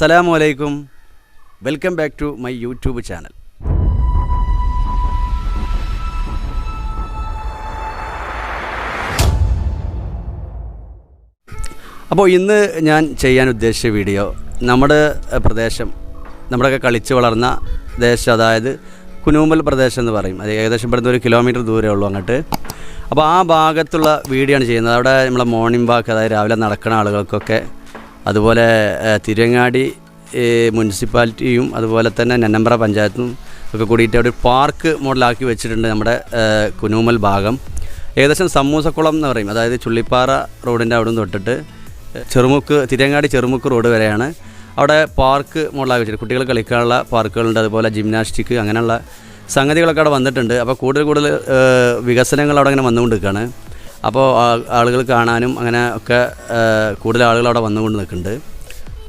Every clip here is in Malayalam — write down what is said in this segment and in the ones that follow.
അസ്സലാമു അലൈക്കും. Welcome back to my YouTube channel. അപ്പോൾ ഇന്ന് ഞാൻ ചെയ്യാൻ ഉദ്ദേശിച്ച വീഡിയോ നമ്മുടെ പ്രദേശം നമ്മുടെയൊക്കെ കളിച്ച് വളർന്ന ദേശം അതായത് കുനൂമ്പൽ പ്രദേശം എന്ന് പറയും. അത് ഏകദേശം ഇവിടുന്ന് ഒരു കിലോമീറ്റർ ദൂരമേ ഉള്ളൂ അങ്ങോട്ട്. അപ്പോൾ ആ ഭാഗത്തുള്ള വീഡിയോ ആണ് ചെയ്യുന്നത്. അവിടെ നമ്മളെ മോർണിംഗ് വാക്ക് അതായത് രാവിലെ നടക്കുന്ന ആളുകൾക്കൊക്കെ അതുപോലെ തിരങ്ങാടി മുനിസിപ്പാലിറ്റിയും അതുപോലെ തന്നെ നെന്നമ്പ്ര പഞ്ചായത്തും ഒക്കെ കൂടിയിട്ട് അവിടെ പാർക്ക് മോഡലാക്കി വെച്ചിട്ടുണ്ട് നമ്മുടെ കുനൂമൽ ഭാഗം. ഏകദേശം സമൂസക്കുളം എന്ന് പറയും. അതായത് ചുള്ളിപ്പാറ റോഡിന്റെ അവിടെ നിന്ന് തൊട്ടിട്ട് ചെറുമുക്ക് തിരങ്ങാടി ചെറുമുക്ക് റോഡ് വരെയാണ് അവിടെ പാർക്ക് മോഡലാക്കി വെച്ചിട്ടുണ്ട് കുട്ടികൾ കളിക്കാനുള്ള പാർക്കുകളുണ്ട്. അതുപോലെ ജിംനാസ്റ്റിക് അങ്ങനെയുള്ള സംഗതികളൊക്കെ അവിടെ വന്നിട്ടുണ്ട്. അപ്പോൾ കൂടുതൽ കൂടുതൽ വികസനങ്ങൾ അവിടെ അങ്ങനെ വന്നുകൊണ്ടിരിക്കുകയാണ്. അപ്പോൾ ആളുകൾ കാണാനും അങ്ങനെ ഒക്കെ കൂടുതൽ ആളുകൾ അവിടെ വന്നുകൊണ്ട് നിൽക്കുന്നുണ്ട്.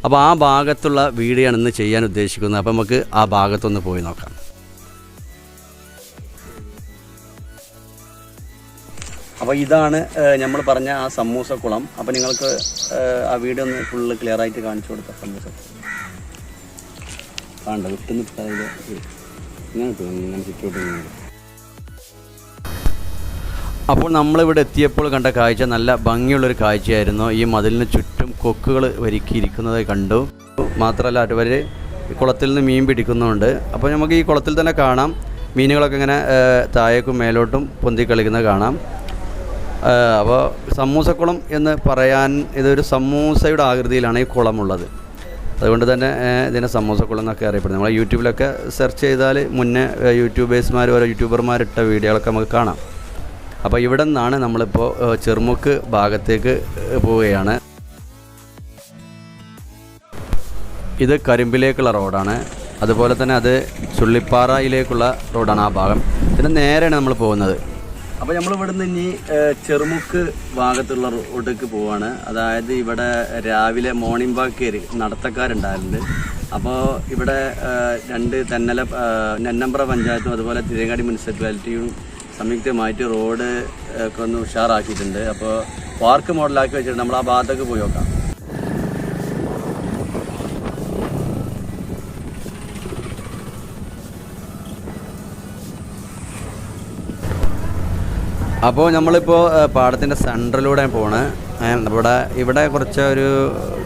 അപ്പോൾ ആ ഭാഗത്തുള്ള വീഡിയോ ഇന്ന് ചെയ്യാൻ ഉദ്ദേശിക്കുന്നത്. അപ്പോൾ നമുക്ക് ആ ഭാഗത്തൊന്ന് പോയി നോക്കാം. അപ്പോൾ ഇതാണ് നമ്മൾ പറഞ്ഞ ആ സമൂസക്കുളം. അപ്പോൾ നിങ്ങൾക്ക് ആ വീഡിയോ ഒന്ന് ഫുള്ള് ക്ലിയർ ആയിട്ട് കാണിച്ചു കൊടുക്കാം സമൂസ. കാണണ്ട വിട്ടുന്നിട്ട് ഇങ്ങനെ ചുറ്റോട്ട്. അപ്പോൾ നമ്മളിവിടെ എത്തിയപ്പോൾ കണ്ട കാഴ്ച നല്ല ഭംഗിയുള്ളൊരു കാഴ്ചയായിരുന്നു. ഈ മതിലിന് ചുറ്റും കൊക്കുകൾ ഒരുക്കിയിരിക്കുന്നത് കണ്ടു. മാത്രമല്ല അവർ കുളത്തിൽ നിന്ന് മീൻ പിടിക്കുന്നുണ്ട്. അപ്പോൾ നമുക്ക് ഈ കുളത്തിൽ തന്നെ കാണാം. മീനുകളൊക്കെ ഇങ്ങനെ താഴേക്കും മേലോട്ടും പൊന്തി കളിക്കുന്നത് കാണാം. അപ്പോൾ സമൂസക്കുളം എന്ന് പറയാൻ ഇതൊരു സമൂസയുടെ ആകൃതിയിലാണ് ഈ കുളമുള്ളത്. അതുകൊണ്ട് തന്നെ ഇതിനെ സമൂസക്കുളം എന്നൊക്കെ അറിയപ്പെടുന്നത്. നമ്മൾ യൂട്യൂബിലൊക്കെ സെർച്ച് ചെയ്താൽ മുന്നേ യൂട്യൂബേഴ്സ്മാർ ഓരോ യൂട്യൂബർമാരിട്ട വീഡിയോകളൊക്കെ നമുക്ക് കാണാം. അപ്പോൾ ഇവിടെ നിന്നാണ് നമ്മളിപ്പോൾ ചെറുമുക്ക് ഭാഗത്തേക്ക് പോവുകയാണ്. ഇത് കരിമ്പിലേക്കുള്ള റോഡാണ്. അതുപോലെ തന്നെ അത് ചുള്ളിപ്പാറയിലേക്കുള്ള റോഡാണ് ആ ഭാഗം. ഇതിന് നേരെയാണ് നമ്മൾ പോകുന്നത്. അപ്പോൾ നമ്മൾ ഇവിടുന്ന് ഇനി ചെറുമുക്ക് ഭാഗത്തുള്ള റോഡിലേക്ക് പോവാണ്. അതായത് ഇവിടെ രാവിലെ മോർണിംഗ് വാക്ക് കയറി നടത്തക്കാരുണ്ടായിട്ടുണ്ട്. അപ്പോൾ ഇവിടെ രണ്ട് തെന്നല നെന്നമ്പ്ര പഞ്ചായത്തും അതുപോലെ തിരങ്ങാടി മുനിസിപ്പാലിറ്റിയും സംയുക്തമായിട്ട് റോഡ് ഒക്കെ ഒന്ന് ഉഷാറാക്കിയിട്ടുണ്ട്. അപ്പോൾ പാർക്ക് മോഡലാക്കി വെച്ചിട്ട് നമ്മൾ ആ ഭാഗത്തേക്ക് പോയി നോക്കാം. അപ്പോൾ നമ്മളിപ്പോൾ പാടത്തിന്റെ സെന്ററിലൂടെ പോണ്. ഇവിടെ ഇവിടെ കുറച്ച് ഒരു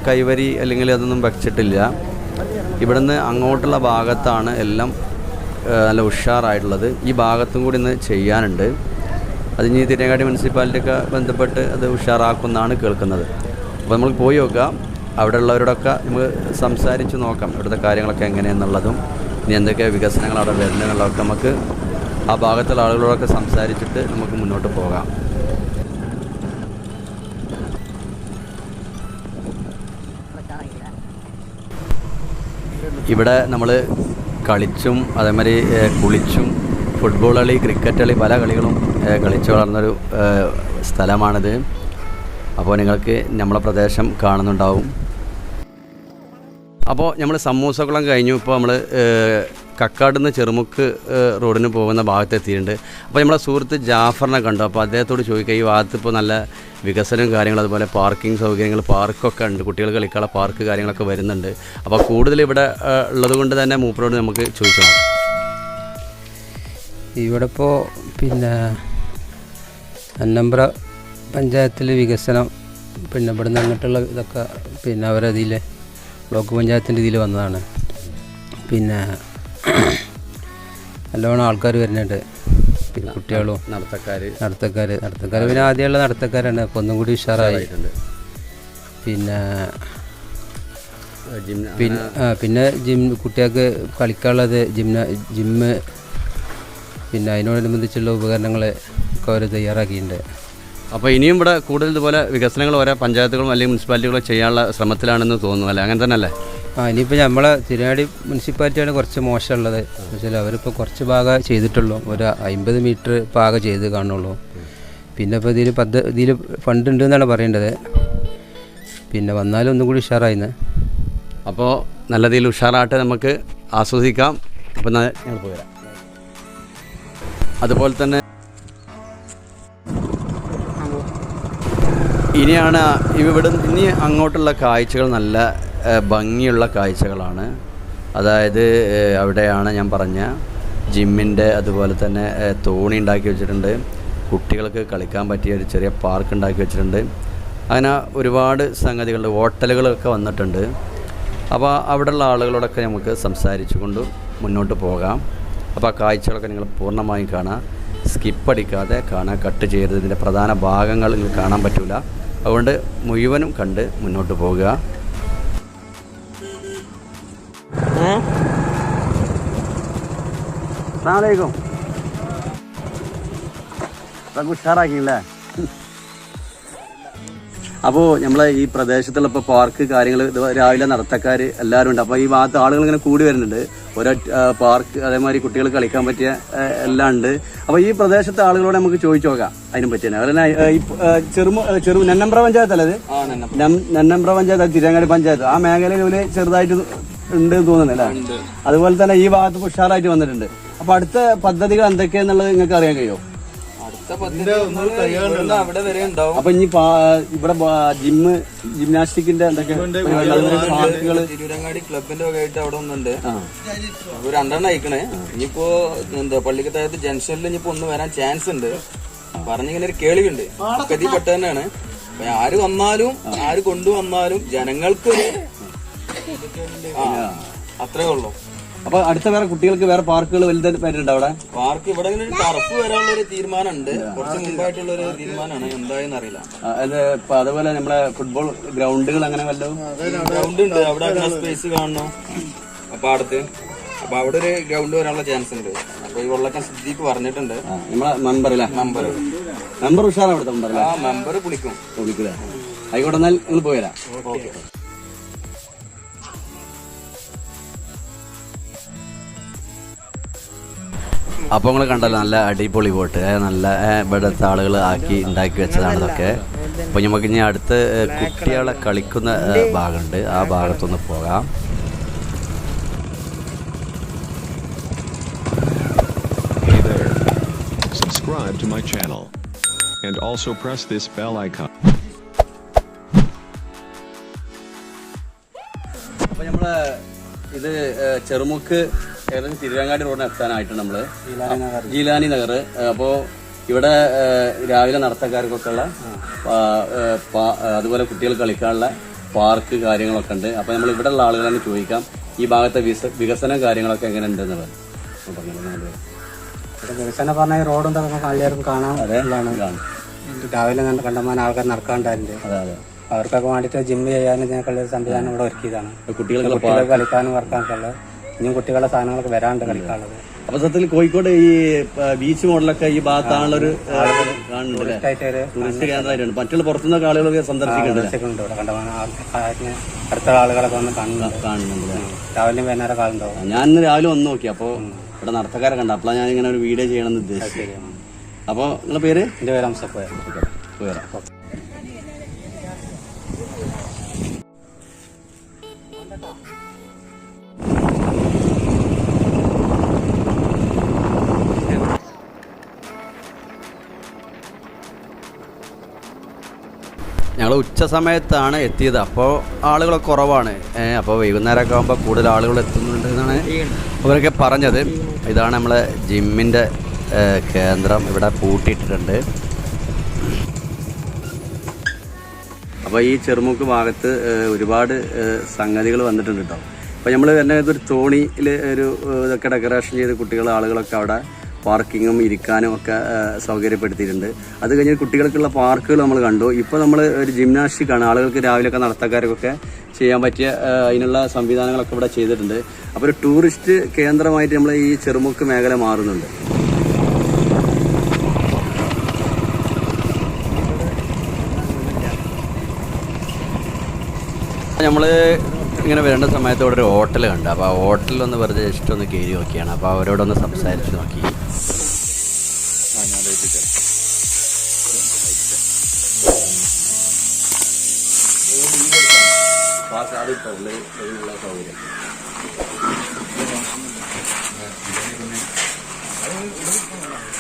കൈവരി അല്ലെങ്കിൽ അതൊന്നും വെച്ചിട്ടില്ല. ഇവിടുന്ന് അങ്ങോട്ടുള്ള ഭാഗത്താണ് എല്ലാം നല്ല ഉഷാറായിട്ടുള്ളത്. ഈ ഭാഗത്തും കൂടി ഇന്ന് ചെയ്യാനുണ്ട്. അത് ഇനി തിരങ്ങാടി മുനിസിപ്പാലിറ്റിയൊക്കെ ബന്ധപ്പെട്ട് അത് ഉഷാറാക്കുമെന്നാണ് കേൾക്കുന്നത്. അപ്പോൾ നമ്മൾ പോയി നോക്കാം. അവിടെ ഉള്ളവരോടൊക്കെ നമുക്ക് സംസാരിച്ച് നോക്കാം. ഇവിടുത്തെ കാര്യങ്ങളൊക്കെ എങ്ങനെയെന്നുള്ളതും ഇനി എന്തൊക്കെ വികസനങ്ങൾ അവിടെ വരുന്നതെന്നുള്ളതൊക്കെ നമുക്ക് ആ ഭാഗത്തുള്ള ആളുകളോടൊക്കെ സംസാരിച്ചിട്ട് നമുക്ക് മുന്നോട്ട് പോകാം. ഇവിടെ നമ്മൾ കളിച്ചും അതേമാതിരി കുളിച്ചും ഫുട്ബോൾ കളി ക്രിക്കറ്റ് കളി പല കളികളും കളിച്ചു വളർന്നൊരു സ്ഥലമാണിത്. അപ്പോൾ നിങ്ങൾക്ക് നമ്മളെ പ്രദേശം കാണുന്നുണ്ടാവും. അപ്പോൾ നമ്മൾ സമൂസക്കുളം കഴിഞ്ഞു. ഇപ്പോൾ നമ്മൾ കക്കാട് നിന്ന് ചെറുമുക്ക് റോഡിന് പോകുന്ന ഭാഗത്തെത്തിയിട്ടുണ്ട്. അപ്പോൾ നമ്മളെ സുഹൃത്ത് ജാഫറിനെ കണ്ടു. അപ്പോൾ അദ്ദേഹത്തോട് ചോദിക്കുക ഈ ഭാഗത്ത് ഇപ്പോൾ നല്ല വികസനവും കാര്യങ്ങൾ അതുപോലെ പാർക്കിംഗ് സൗകര്യങ്ങൾ പാർക്കൊക്കെ ഉണ്ട്. കുട്ടികൾ കളിക്കാനുള്ള പാർക്ക് കാര്യങ്ങളൊക്കെ വരുന്നുണ്ട്. അപ്പോൾ കൂടുതൽ ഇവിടെ ഉള്ളത് കൊണ്ട് തന്നെ മൂപ്പരോട് നമുക്ക് ചോദിച്ചു ഇവിടെ ഇപ്പോൾ പിന്നെ അന്നമ്പ്ര പഞ്ചായത്തിൽ വികസനം പിന്നെ ഇവിടെ നിന്ന് അങ്ങോട്ടുള്ള ഇതൊക്കെ പിന്നെ അവരതിൽ ബ്ലോക്ക് പഞ്ചായത്തിന്റെ ഇതിൽ വന്നതാണ്. പിന്നെ നല്ലോണം ആൾക്കാർ വരുന്നുണ്ട്. പിന്നെ കുട്ടികളും നടത്തക്കാര്. നടത്തക്കാര് നടത്തക്കാര്. പിന്നെ ആദ്യമുള്ള നടത്തക്കാരാണ്. ഒന്നും കൂടി ഉഷാറായി. പിന്നെ പിന്നെ പിന്നെ ജിം കുട്ടികൾക്ക് കളിക്കാനുള്ളത് ജിം ജിമ്മ് പിന്നെ അതിനോടനുബന്ധിച്ചുള്ള ഉപകരണങ്ങൾ ഒക്കെ അവർ തയ്യാറാക്കിയിട്ടുണ്ട്. അപ്പോൾ ഇനിയും ഇവിടെ കൂടുതൽ ഇതുപോലെ വികസനങ്ങൾ ഓരോ പഞ്ചായത്തുകളും അല്ലെങ്കിൽ മുനിസിപ്പാലിറ്റികളും ചെയ്യാനുള്ള ശ്രമത്തിലാണെന്ന് തോന്നുന്നു അല്ലേ? അങ്ങനെ തന്നെ അല്ലേ ആ ഇനിയിപ്പോൾ നമ്മളെ തിരുനാടി മുനിസിപ്പാലിറ്റിയാണ് കുറച്ച് മോശമുള്ളത്. വെച്ചാൽ അവരിപ്പോൾ കുറച്ച് ഭാഗം ചെയ്തിട്ടുള്ളൂ. ഒരു അമ്പത് മീറ്റർ പാകം ചെയ്ത് കാണുള്ളൂ. പിന്നെ ഇപ്പോൾ ഇതിൽ പദ്ധ ഇതിൽ ഫണ്ട് ഉണ്ട് എന്നാണ് പറയേണ്ടത്. പിന്നെ വന്നാലും ഒന്നും കൂടി ഉഷാറായിന്ന്. അപ്പോൾ നല്ല രീതിയിൽ ഉഷാറായിട്ട് നമുക്ക് ആസ്വദിക്കാം. അപ്പം ഞങ്ങൾ പോരാം അതുപോലെ തന്നെ ഇനിയാണ് ഇവിടെ ഇനി അങ്ങോട്ടുള്ള കാഴ്ചകൾ നല്ല ഭംഗിയുള്ള കാഴ്ചകളാണ്. അതായത് അവിടെയാണ് ഞാൻ പറഞ്ഞ ജിമ്മിന്റെ അതുപോലെ തന്നെ തോണി ഉണ്ടാക്കി വെച്ചിട്ടുണ്ട്. കുട്ടികൾക്ക് കളിക്കാൻ പറ്റിയ ഒരു ചെറിയ പാർക്ക് ഉണ്ടാക്കി വെച്ചിട്ടുണ്ട്. അങ്ങനെ ഒരുപാട് സംഗതികളുണ്ട്. ഹോട്ടലുകളൊക്കെ വന്നിട്ടുണ്ട്. അപ്പോൾ അവിടെയുള്ള ആളുകളോടൊക്കെ നമുക്ക് സംസാരിച്ചു കൊണ്ട് മുന്നോട്ട് പോകാം. അപ്പോൾ ആ കാഴ്ചകളൊക്കെ നിങ്ങൾ പൂർണമായും കാണാം. സ്കിപ്പ് അടിക്കാതെ കാണാൻ കട്ട് ചെയ്യരുത്. ഇതിന്റെ പ്രധാന ഭാഗങ്ങൾ നിങ്ങൾ കാണാൻ പറ്റില്ല അതുകൊണ്ട് മുഴുവനും കണ്ട് മുന്നോട്ട് പോകുക അസ്സാമലൈക്കും ഉഷാറാക്കിയില്ലേ? അപ്പോൾ നമ്മളെ ഈ പ്രദേശത്തുള്ള ഇപ്പോൾ പാർക്ക് കാര്യങ്ങൾ രാവിലെ നടത്തക്കാർ എല്ലാവരും ഉണ്ട്. അപ്പോൾ ഈ ഭാഗത്ത് ആളുകൾ ഇങ്ങനെ കൂടി വരുന്നുണ്ട്. ഓരോ പാർക്ക് അതേമാതിരി കുട്ടികൾ കളിക്കാൻ പറ്റിയ എല്ലാം ഉണ്ട്. അപ്പോൾ ഈ പ്രദേശത്തെ ആളുകളോട് നമുക്ക് ചോദിച്ചു നോക്കാം അതിനെ പറ്റി തന്നെ. അതുപോലെ ചെറുമ ചെറു നെന്നമ്പ്ര പഞ്ചായത്ത് അല്ലേ നെന്നമ്പ്ര. പഞ്ചായത്ത് തിരങ്ങാടി പഞ്ചായത്ത്. ആ മേഖലയിൽ ചെറുതായിട്ട് ഉണ്ട് എന്ന് തോന്നുന്നു അല്ലേ അതുപോലെ തന്നെ ഈ ഭാഗത്ത് ഉഷാറായിട്ട് വന്നിട്ടുണ്ട്. അപ്പൊ അടുത്ത പദ്ധതികൾ എന്തൊക്കെയാന്നുള്ളത് നിങ്ങൾക്ക് അറിയാൻ കഴിയോ? അടുത്ത പദ്ധതി അവിടെ വരെ ഉണ്ടാവും. അപ്പൊ ഇനി ഇവിടെ ജിമ്മ് ജിംനാസ്റ്റിക്കിന്റെ എന്തൊക്കെ പാർക്കുകൾ തിരൂരങ്ങാടി ക്ലബിന്റെ വകയായിട്ട് അവിടെ ഒന്നുണ്ട്. അപ്പൊ രണ്ടെണ്ണം അയക്കണേ. ഇനിയിപ്പോ എന്താ പള്ളിക്കത്തായത്ത് ജംഗ്ഷനിൽ ഇനിയിപ്പോ ഒന്ന് വരാൻ ചാൻസ് ഉണ്ട്. പറഞ്ഞിങ്ങനെ ഒരു കേളിയുണ്ട് കതിപ്പെട്ട തന്നെയാണ് അപ്പൊ ആര് വന്നാലും ആര് കൊണ്ടുവന്നാലും ജനങ്ങൾക്ക് അത്രേ ഉള്ളൂ. അപ്പൊ അടുത്ത വേറെ കുട്ടികൾക്ക് വേറെ പാർക്കുകൾ വലുതായിട്ട് വരുന്നുണ്ട് അവിടെ? പാർക്ക് ഇവിടെ ഇങ്ങനെ ഒരു ടർഫ് വരാനുള്ള ഒരു തീരുമാനം ഉണ്ട് കുറച്ച് മുമ്പായിട്ടുള്ള ഒരു തീരുമാനമാണ്. എന്തായെന്ന് അറിയില്ല. അത് ഇപ്പൊ അതുപോലെ നമ്മളെ ഫുട്ബോൾ ഗ്രൗണ്ടുകൾ അങ്ങനെ വല്ലതും ഗ്രൗണ്ട് ഉണ്ട്. അവിടെ സ്പേസ് കാണണം അപ്പൊ അടുത്ത്. അപ്പൊ അവിടെ ഒരു ഗ്രൗണ്ട് വരാനുള്ള ചാൻസ് ഉണ്ട്. അപ്പൊ ഈ വെള്ളക്കം സിദ്ദീഖ് പറഞ്ഞിട്ടുണ്ട്. നമ്മളെ മെമ്പർ അല്ലേ മെമ്പർ മെമ്പർ ഉഷാറാണ് അവിടുത്തെ മെമ്പർ അല്ലേ ആ മെമ്പർ വിളിക്കും. വിളിക്കില്ല ആയിക്കോട്ടെ എന്നാൽ നിങ്ങൾ പോയരാ ഓക്കെ അപ്പോൾ നിങ്ങൾ കണ്ടല്ലോ നല്ല അടിപൊളി ബോട്ട് നല്ല ഇവിടുത്തെ ആളുകൾ ആക്കി ഉണ്ടാക്കി വെച്ചതാണ് ഇതൊക്കെ അപ്പോൾ നമുക്ക് ഇനി അടുത്ത് കുട്ടികളെ കളിക്കുന്ന ഭാഗമുണ്ട് ആ ഭാഗത്തൊന്ന് പോകാം. Subscribe to my channel. And also press this bell icon. അപ്പോൾ നമ്മൾ ഇത് ചെറുമുക്ക് ഏകദേശം തിരുവങ്ങാടി റോഡിന് എത്താനായിട്ട് നമ്മൾ ജീലാനി നഗർ. അപ്പോ ഇവിടെ രാവിലെ നടത്തക്കാർക്കൊക്കെ ഉള്ള ആ, അതുപോലെ കുട്ടികൾ കളിക്കാനുള്ള പാർക്ക് കാര്യങ്ങളൊക്കെ ഉണ്ട്. അപ്പോൾ നമ്മൾ ഇവിടെ ഉള്ള ആളുകളെ ചോദിക്കാം ഈ ഭാഗത്തെ വികസന കാര്യങ്ങളൊക്കെ എങ്ങനെ പറഞ്ഞോളൂ, ഇവിടെ വികസനം പറഞ്ഞ റോഡും ഇതൊക്കെ എല്ലാവർക്കും കാണാൻ. രാവിലെ നല്ല കണ്ടമാനം ആൾക്കാർ നടക്കാണ്ടായിരുന്നു. അവർക്കൊക്കെ വേണ്ടിയിട്ട് ജിമ്മ് ചെയ്യാനും സംവിധാനം ഇവിടെ ഒരുക്കിയതാണ്. കുട്ടികൾക്ക് കളിക്കാനും വർക്കാനൊക്കെ ഉള്ളത് ഇനിയും കുട്ടികളുടെ സാധനങ്ങളൊക്കെ വരാണ്ട് കളിക്കാനുള്ളത്. അപ്പൊ സത്യത്തിൽ കോഴിക്കോട് ഈ ബീച്ച് മോഡലൊക്കെ ഈ ഭാഗത്താണുള്ള ഒരു കാണുന്നുണ്ട് ഒരു ടൂറിസ്റ്റ് കേന്ദ്രമായിട്ടുണ്ട് മറ്റുള്ള പുറത്തുനിന്നൊക്കെ ആളുകളൊക്കെ സന്ദർശിക്കുന്നുണ്ട് അടുത്ത ആളുകളൊക്കെ വന്ന് കാണുന്നുണ്ട്? രാവിലെയും വൈകുന്നേരം കാലുണ്ടാവും ഞാൻ ഇന്ന് രാവിലെ വന്ന് നോക്കി. അപ്പോൾ ഇവിടെ നടത്തക്കാരെ കണ്ട. അപ്പോൾ ഞാൻ ഇങ്ങനെ ഒരു വീഡിയോ ചെയ്യണമെന്ന് ഉദ്ദേശിച്ചു അപ്പോൾ നിങ്ങളെ പേര്? എന്റെ പേര് അംസപ്പോയ ഞങ്ങൾ ഉച്ച സമയത്താണ് എത്തിയത്. അപ്പോൾ ആളുകൾ കുറവാണ്. അപ്പോൾ വൈകുന്നേരമൊക്കെ ആകുമ്പോൾ കൂടുതൽ ആളുകൾ എത്തുന്നുണ്ട് എന്നാണ് അവരൊക്കെ പറഞ്ഞത്. ഇതാണ് നമ്മളെ ജിമ്മിന്റെ കേന്ദ്രം. ഇവിടെ പൂട്ടിയിട്ടിട്ടുണ്ട്. അപ്പോൾ ഈ ചെറുമുക്ക് ഭാഗത്ത് ഒരുപാട് സംഗതികൾ വന്നിട്ടുണ്ട് കേട്ടോ. അപ്പോൾ നമ്മൾ തന്നെ ഇതൊരു തോണിയിൽ ഒരു ഇതൊക്കെ ഡെക്കറേഷൻ ചെയ്ത് കുട്ടികൾ ആളുകളൊക്കെ അവിടെ പാർക്കിങ്ങും ഇരിക്കാനും ഒക്കെ സൗകര്യപ്പെടുത്തിയിട്ടുണ്ട്. അത് കഴിഞ്ഞ് കുട്ടികൾക്കുള്ള പാർക്കുകൾ നമ്മൾ കണ്ടു. ഇപ്പോൾ നമ്മൾ ഒരു ജിംനാസ്റ്റിക് ആണ് ആളുകൾക്ക് രാവിലെയൊക്കെ നടത്തക്കാർക്കൊക്കെ ചെയ്യാൻ പറ്റിയ അതിനുള്ള സംവിധാനങ്ങളൊക്കെ ഇവിടെ ചെയ്തിട്ടുണ്ട്. അപ്പോൾ ഒരു ടൂറിസ്റ്റ് കേന്ദ്രമായിട്ട് നമ്മൾ ഈ ചെറുമുക്ക് മേഖല മാറുന്നുണ്ട്. നമ്മൾ ഇങ്ങനെ വരേണ്ട സമയത്ത് അവിടെ ഒരു ഹോട്ടൽ കണ്ടു. അപ്പോൾ ആ ഹോട്ടലിൽ ഒന്ന് വെറുതെ ജസ്റ്റ് ഒന്ന് കയറി നോക്കിയാണ്. അപ്പോൾ അവരോടൊന്ന് സംസാരിച്ച് നോക്കി.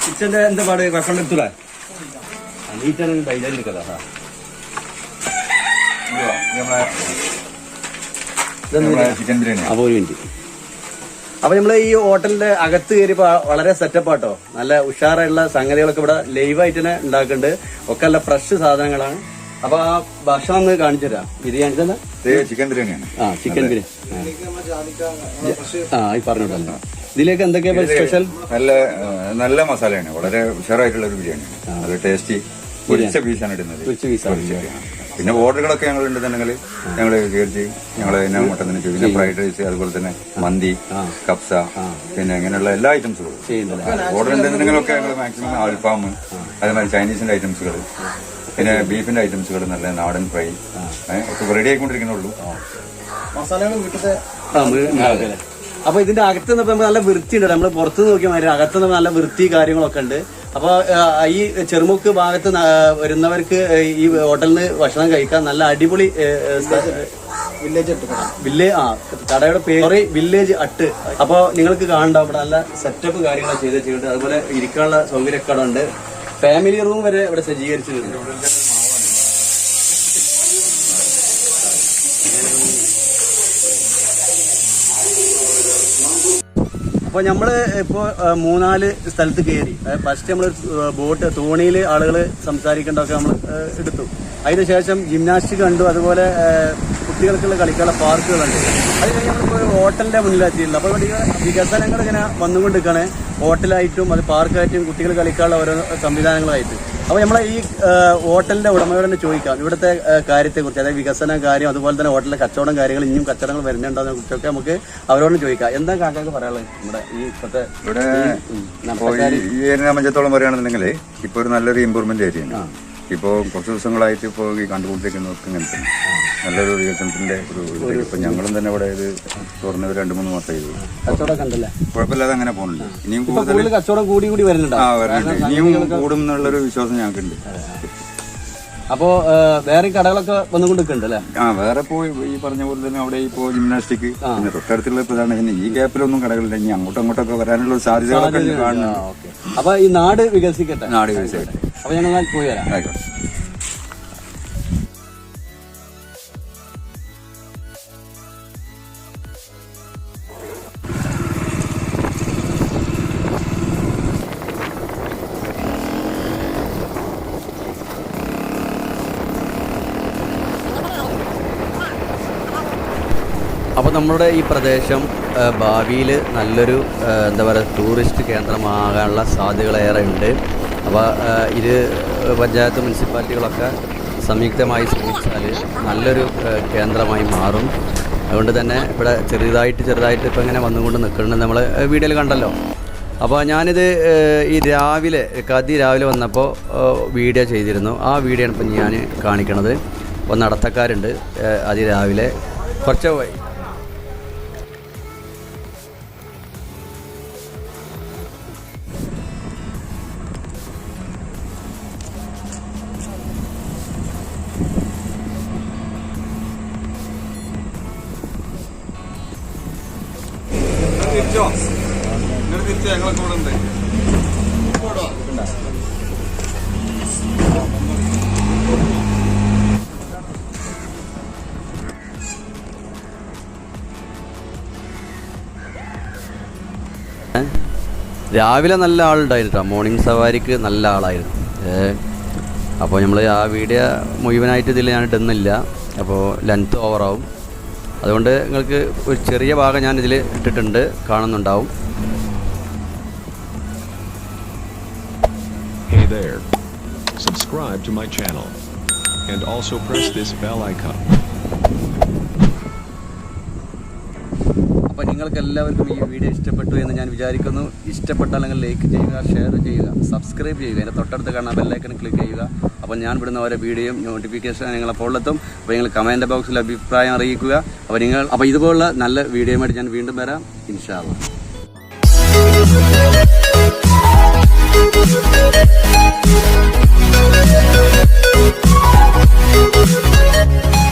കിച്ചന്റെ എന്താ പാട്? കുഴപ്പമെടുത്തൂടെ നീറ്റാണെങ്കിൽ ധൈര്യം എടുക്കതാ ചിക്കൻ ബിരിയാണി അപ്പോൾ ഒരു മിനിറ്റ് അപ്പോൾ നമ്മൾ ഈ ഹോട്ടലിന്റെ അകത്ത് കയറിയപ്പോൾ വളരെ സെറ്റപ്പ് ആട്ടോ. നല്ല ഉഷാറായിട്ടുള്ള സംഗതികളൊക്കെ ഇവിടെ ലൈവായിട്ട് തന്നെ ഉണ്ടാക്കുന്നുണ്ട്. ഒക്കെ നല്ല ഫ്രഷ് സാധനങ്ങളാണ്. അപ്പൊ ആ ഭക്ഷണം ഒന്ന് കാണിച്ചു തരാം. ബിരിയാണി തന്നെ ചിക്കൻ ബിരിയാണിയാണ് ആ ചിക്കൻ ബിരിയാണി ആ. ഈ പറഞ്ഞോട്ടല്ലോ ഇതിലേക്ക് എന്തൊക്കെയാ സ്പെഷ്യൽ നല്ല നല്ല മസാലയാണ്. വളരെ ഉഷാറായിട്ടുള്ള ഒരു ബിരിയാണിയാണ്. നല്ല ടേസ്റ്റി പൊരിച്ച പീസാണ് ഇടുന്നത്. പൊരിച്ച പീസാണ്. പിന്നെ ഓർഡറുകളൊക്കെ ഞങ്ങൾ ഉണ്ടെന്നുണ്ടെങ്കിൽ ഞങ്ങൾ കീർച്ചി ഞങ്ങൾ പിന്നെ മട്ടൻ തന്നെ പിന്നെ ഫ്രൈഡ് റൈസ് അതുപോലെ തന്നെ മന്തി കപ്സ പിന്നെ അങ്ങനെയുള്ള എല്ലാ ഐറ്റംസും ചെയ്യുന്നുണ്ട്. ഓർഡർ ഉണ്ടെന്നുണ്ടെങ്കിലൊക്കെ ഞങ്ങൾ മാക്സിമം അൽഫാം അതേമാതിരി ചൈനീസിന്റെ ഐറ്റംസുകൾ പിന്നെ ബീഫിന്റെ ഐറ്റംസുകൾ നല്ല നാടൻ ഫ്രൈ ഒക്കെ റെഡി ആയിക്കൊണ്ടിരിക്കുന്നുള്ളൂ. അപ്പൊ ഇതിന്റെ അകത്ത് നിന്ന് നല്ല നല്ല വൃത്തിയുണ്ട്. നമ്മൾ പുറത്ത് നോക്കിയ മാതിരി അകത്ത് നിന്ന് നല്ല വൃത്തി കാര്യങ്ങളൊക്കെ ഉണ്ട്. അപ്പൊ ഈ ചെറുമുക്ക് ഭാഗത്ത് വരുന്നവർക്ക് ഈ ഹോട്ടലിൽ നിന്ന് ഭക്ഷണം കഴിക്കാൻ നല്ല അടിപൊളി വില്ലേജ് വില്ലേ ആ കടയുടെ പേര് വില്ലേജ് അട്ട്. അപ്പൊ നിങ്ങൾക്ക് കാണണ്ട അവിടെ നല്ല സെറ്റപ്പ് കാര്യങ്ങളൊക്കെ ചെയ്ത് വെച്ചിട്ടുണ്ട്. അതുപോലെ ഇരിക്കാനുള്ള സൗകര്യമൊക്കെ അവിടെ ഉണ്ട്. ഫാമിലി റൂം വരെ ഇവിടെ സജ്ജീകരിച്ചിട്ടുണ്ട്. അപ്പൊ നമ്മൾ ഇപ്പോ മൂന്നാൽ സ്ഥലത്ത് കയറി ഫസ്റ്റ് നമ്മൾ ബോട്ട് തോണിയിൽ ആളുകൾ സംസാരിക്കേണ്ടതൊക്കെ നമ്മൾ എടുത്തു. അതിനുശേഷം ജിംനാസ്റ്റിക് കണ്ടു. അതുപോലെ കുട്ടികൾക്കുള്ള കളിക്കാനുള്ള പാർക്കുകളുണ്ട് അത് കഴിഞ്ഞ് നമ്മളിപ്പോൾ ഹോട്ടലിന്റെ മുന്നിലെത്തിയിട്ടുണ്ട് അപ്പോൾ ഇവിടെ വികസനങ്ങൾ ഇങ്ങനെ വന്നുകൊണ്ടിരിക്കുകയാണ്. ഹോട്ടലായിട്ടും അത് പാർക്കായിട്ടും കുട്ടികൾ കളിക്കാനുള്ള ഓരോ സംവിധാനങ്ങളായിട്ട്. അപ്പോൾ നമ്മളെ ഈ ഹോട്ടലിന്റെ ഉടമയോട് തന്നെ ചോദിക്കാം. ഇവിടുത്തെ കാര്യത്തെ കുറിച്ച് അതായത് വികസന കാര്യം അതുപോലെ തന്നെ ഹോട്ടലിലെ കച്ചവടം കാര്യങ്ങൾ ഇനിയും കച്ചവടങ്ങൾ വരുന്നുണ്ടോ അതിനെ കുറിച്ചൊക്കെ നമുക്ക് അവരോട് ചോദിക്കാം. എന്താ കാക്കാക്ക് പറയാനുള്ളത് നമ്മുടെ ഈ ഇപ്പോഴത്തെ ഇവിടെ ഈ ഏരിയ സംബന്ധിച്ചിടത്തോളം പറയുകയാണെന്നുണ്ടെങ്കിൽ ഇപ്പൊ ഒരു നല്ലൊരു ഇമ്പ്രൂവ്മെന്റ് ഏരിയയാണ്. ഇപ്പോ കുറച്ച് ദിവസങ്ങളായിട്ട് ഇപ്പോൾ ഈ കണ്ടുകൊണ്ടിരിക്കുന്നവർക്ക് ഇങ്ങനെ തന്നെ നല്ലൊരു വികസനത്തിന്റെ ഒരു ഇത്. ഇപ്പൊ ഞങ്ങളും തന്നെ ഇവിടെ ഇത് തുറന്ന് ഒരു രണ്ട് മൂന്ന് മാസമായി. കച്ചവടം കണ്ടല്ലേ കുഴപ്പമില്ലാതെ അങ്ങനെ പോകുന്നുണ്ട്. ഇനിയും ഇപ്പൊ കൂടുതൽ കൂടുതൽ കച്ചവടം കൂടി കൂടി വരുന്നുണ്ടോ? ആ വരുന്നുണ്ട്. ഇനിയും കൂടും എന്നുള്ളൊരു വിശ്വാസം ഞങ്ങൾക്കുണ്ട്. അപ്പോ വേറെ കടകളൊക്കെ അല്ലേ ആ വേറെ പോയി ഈ പറഞ്ഞ പോലെ തന്നെ അവിടെ ഇപ്പോ ജിംനാസ്റ്റിക് പിന്നെ തൊട്ടടുത്തുള്ള പ്രധാന പിന്നെ ഈ ഗ്യാപ്പിലൊന്നും കടകളില്ല. ഇനി അങ്ങോട്ടും അങ്ങോട്ടൊക്കെ വരാനുള്ള സാധ്യതകളൊക്കെ കാണുന്നു അപ്പൊ ഈ നാട് വികസിക്കട്ടെ? നാട് വികസിക്കട്ടെ. അപ്പൊ ഞങ്ങൾ പോയി വരാം. ആയിക്കോട്ടെ. അപ്പോൾ നമ്മുടെ ഈ പ്രദേശം ഭാവിയിൽ നല്ലൊരു എന്താ പറയുക ടൂറിസ്റ്റ് കേന്ദ്രമാകാനുള്ള സാധ്യതകളേറെ ഉണ്ട്. അപ്പോൾ ഇത് പഞ്ചായത്ത് മുനിസിപ്പാലിറ്റികളൊക്കെ സംയുക്തമായി ശ്രമിച്ചാൽ നല്ലൊരു കേന്ദ്രമായി മാറും. അതുകൊണ്ട് തന്നെ ഇവിടെ ചെറുതായിട്ട് ചെറുതായിട്ട് ഇപ്പോൾ ഇങ്ങനെ വന്നുകൊണ്ട് നിൽക്കുന്നുണ്ട്. നമ്മൾ വീഡിയോയിൽ കണ്ടല്ലോ. അപ്പോൾ ഞാനിത് ഈ രാവിലെ കതി രാവിലെ വന്നപ്പോൾ വീഡിയോ ചെയ്തിരുന്നു. ആ വീഡിയോ ആണ് ഇപ്പം ഞാൻ കാണിക്കണത്. അപ്പോൾ നടത്തക്കാരുണ്ട് അതിരാവിലെ കുറച്ച് തിരിച്ചോ തിരിച്ചോ ഞങ്ങളെ കൂടെ ഉണ്ട്. രാവിലെ നല്ല ആളുണ്ടായിരുന്നു മോർണിംഗ് സവാരിക്ക് നല്ല ആളായിരുന്നു. അപ്പോൾ നമ്മൾ ആ വീഡിയോ മുഴുവനായിട്ട് ഇതിൽ ഞാൻ ഇടുന്നില്ല. അപ്പോൾ ലെങ്ത് ഓവറാവും അതുകൊണ്ട് നിങ്ങൾക്ക് ഒരു ചെറിയ ഭാഗം ഞാൻ ഇതിൽ ഇട്ടിട്ടുണ്ട് കാണുന്നുണ്ടാവും Hey there. Subscribe to my channel. And also press this bell icon. അപ്പോൾ നിങ്ങൾക്ക് എല്ലാവർക്കും ഈ വീഡിയോ ഇഷ്ടപ്പെട്ടു എന്ന് ഞാൻ വിചാരിക്കുന്നു. ഇഷ്ടപ്പെട്ടാലെങ്കിൽ ലൈക്ക് ചെയ്യുക ഷെയർ ചെയ്യുക സബ്സ്ക്രൈബ് ചെയ്യുക. എന്റെ തൊട്ടടുത്ത് കാണാൻ ബെല്ലൈക്കൺ ക്ലിക്ക് ചെയ്യുക. അപ്പോൾ ഞാൻ വിടുന്ന ഓരോ വീഡിയോയും നോട്ടിഫിക്കേഷൻ നിങ്ങളെ ഫോണിലെത്തും അപ്പോൾ നിങ്ങൾ കമന്റ് ബോക്സിൽ അഭിപ്രായം അറിയിക്കുക. അപ്പോൾ നിങ്ങൾ അപ്പോൾ ഇതുപോലുള്ള നല്ല വീഡിയോയുമായിട്ട് ഞാൻ വീണ്ടും വരാം. ഇൻഷാല്ല Thank.